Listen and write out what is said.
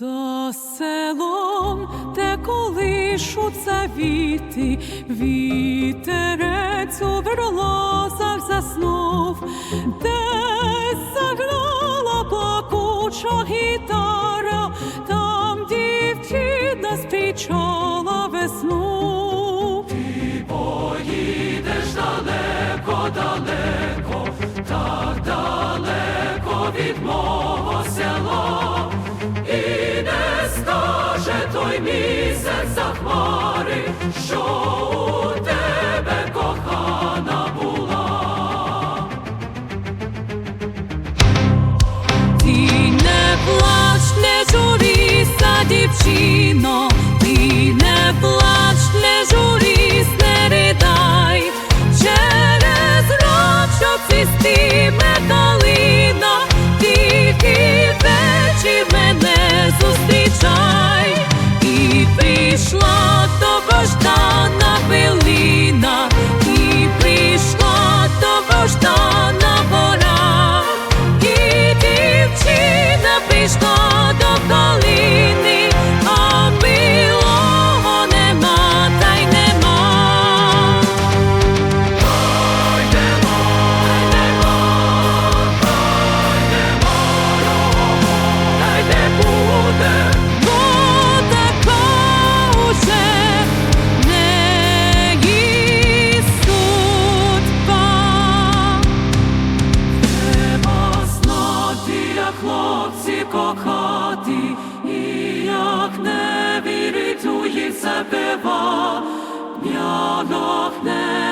За селом те колишуться віти, вітерець у верлозах заснув, десь заграла плакуча гітара, там дівчина з прича. І не плач, не журіся, дівчина. хлопці кохати, і як не вірить у їх забива, п'янок не.